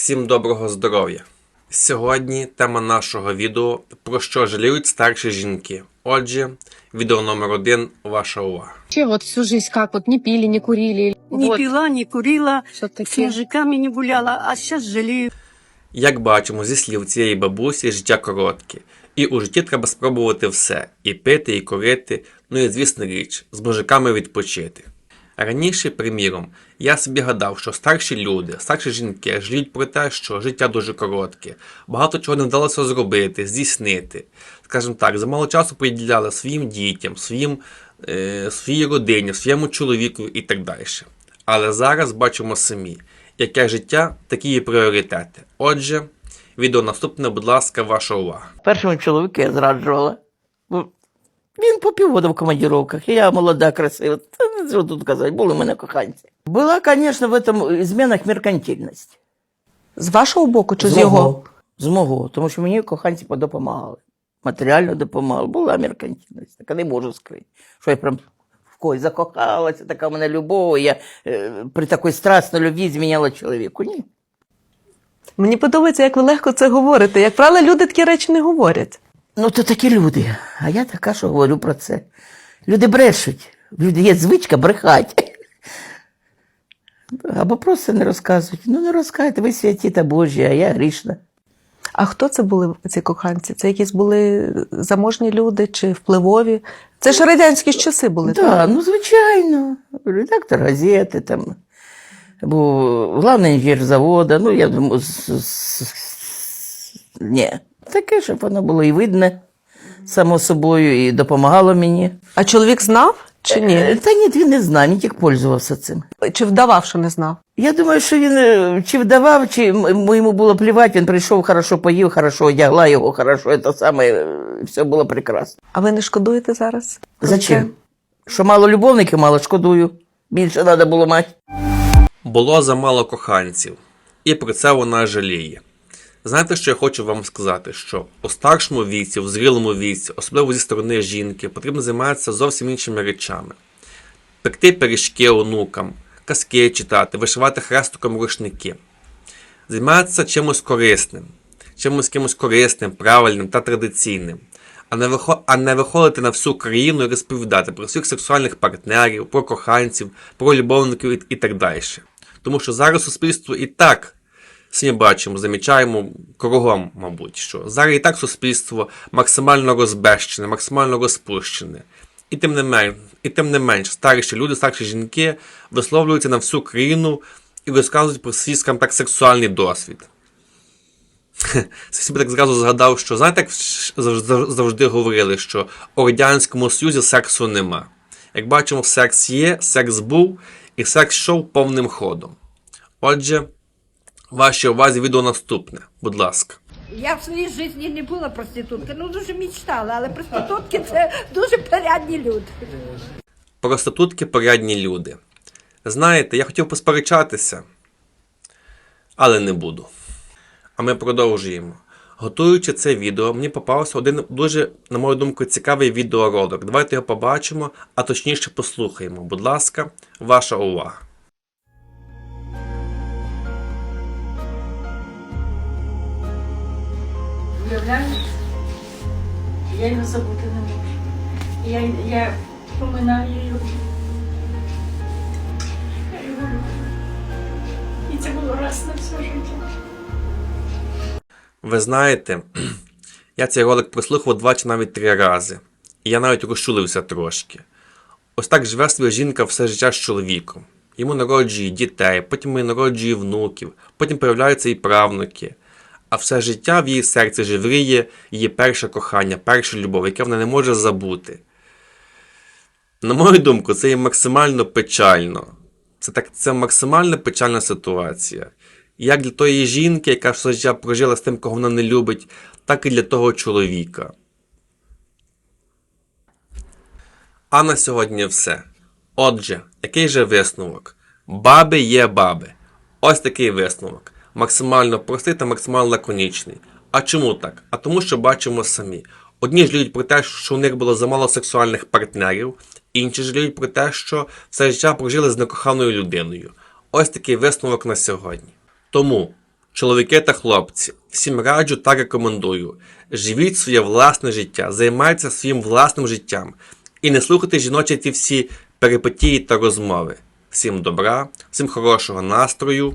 Всім доброго здоров'я! Сьогодні тема нашого відео про що жаліють старші жінки. Отже, відео номер один. Ваша увага. Вообще вот всю жизнь как вот не пили, не курили. Не вот, пила, не курила, с все-таки. мужиками не гуляла, а сейчас жалею. Як бачимо зі слів цієї бабусі, життя коротке. І у житті треба спробувати все: і пити, і курити, ну і звісно річ, з мужиками відпочити. Раніше, приміром, я собі гадав, що старші люди, старші жінки жаліють про те, що життя дуже коротке, багато чого не вдалося зробити, здійснити. Скажімо так, замало часу приділяли своїм дітям, своїм, е, своїй родині, своєму чоловіку і так далі. Але зараз бачимо самі, яке життя, такі і пріоритети. Отже, відео наступне, будь ласка, ваша увага. Першому зраджувала. Ну, Він по півгода в командировках. Я молода, красива. Та що тут казати, були в мене коханці. Була, звісно, в цьому змінах меркантильність. З вашого боку чи з, З його? З мого. Тому що мені коханці допомагали. Матеріально допомагали. Була меркантильність. Так не можу скрити. Що я прям в когось закохалася, така в мене любов, я е, при такій страстній любві зміняла чоловіку. Ні. Мені подобається, як ви легко це говорите. Як правило, люди такі речі не говорять. Ну, то такі люди. А я така, що говорю про це. Люди брешуть. Люди є звичка брехати. Або просто не розказують. Ну, не розказуйте, ви святі та Божі, а я грішна. А хто це були ці коханці? Це якісь були заможні люди чи впливові? Це ж радянські часи були, Так, так? ну звичайно. Редактор газети там. Або главний інженер заводу. Ну, я думаю, з- ні. Таке, щоб воно було і видне, само собою, і допомагало мені. А чоловік знав чи Е, ні? Та ні, він не знав, він тільки пользувався цим. Чи вдавав, що не знав? Я думаю, що він е, чи вдавав, чи м- йому було плівати, він прийшов, хорошо поїв, хорошо одягла його, хорошо, це саме, е, все було прекрасно. А ви не шкодуєте зараз? про Зачем? Що мало любовників, мало шкодую. Більше треба було мати. Було замало коханців, і про це вона жаліє. Знаєте, що я хочу вам сказати? Що у старшому віці, в зрілому віці, особливо зі сторони жінки, потрібно займатися зовсім іншими речами: пекти пиріжки онукам, казки читати, вишивати хрестиком рушники, займатися чимось корисним, чимось кимось корисним, правильним та традиційним, а не, виходити на всю країну і розповідати про своїх сексуальних партнерів, про коханців, про любовників і так далі. Тому що зараз суспільство і так самі бачимо, замічаємо кругом, мабуть, що зараз і так суспільство максимально розбещене, максимально розпущене. І тим не менш, і тим не менш, старші люди, старші жінки висловлюються на всю країну і розказують про свій, скажімо так, сексуальний досвід. Собі так зразу згадав, що знаєте, як завжди говорили, що у Радянському Союзі сексу нема. Як бачимо, секс є, секс був, і секс йшов повним ходом. Отже, вашій увазі відео наступне, будь ласка. Я в своїй житті не була проституткою, ну дуже мечтала, але проститутки це дуже порядні люди. Проститутки порядні люди. Знаєте, я хотів посперечатися, але не буду. А ми продовжуємо. Готуючи це відео, мені попався один дуже, на мою думку, цікавий відеоролик. Давайте його побачимо, а точніше послухаємо. Будь ласка, ваша увага. Уявляєш? Я його забути не можу. Я, я поминаю його. І це було раз на все життя. Ви знаєте, я цей ролик прослухав два чи навіть три рази. І я навіть розчулився трошки. Ось так живе своя жінка все життя з чоловіком. Йому народжує дітей, потім народжує внуків, потім появляються і правнуки. А все життя в її серці живріє її перше кохання, перша любов, яке вона не може забути. На мою думку, це є максимально печально. Це так це максимально печальна ситуація. Як для тої жінки, яка все життя прожила з тим, кого вона не любить, так і для того чоловіка. А на сьогодні все. Отже, який же висновок? Баби є баби. Ось такий висновок. Максимально простий та максимально лаконічний. А чому так? А тому, що бачимо самі. Одні жаліють про те, що у них було замало сексуальних партнерів, інші жаліють про те, що все життя прожили з некоханою людиною. Ось такий висновок на сьогодні. Тому Чоловіки та хлопці, всім раджу та рекомендую. Живіть своє власне життя, займайтеся своїм власним життям і не слухайте жіночі ті всі перипетії та розмови. Всім добра, всім хорошого настрою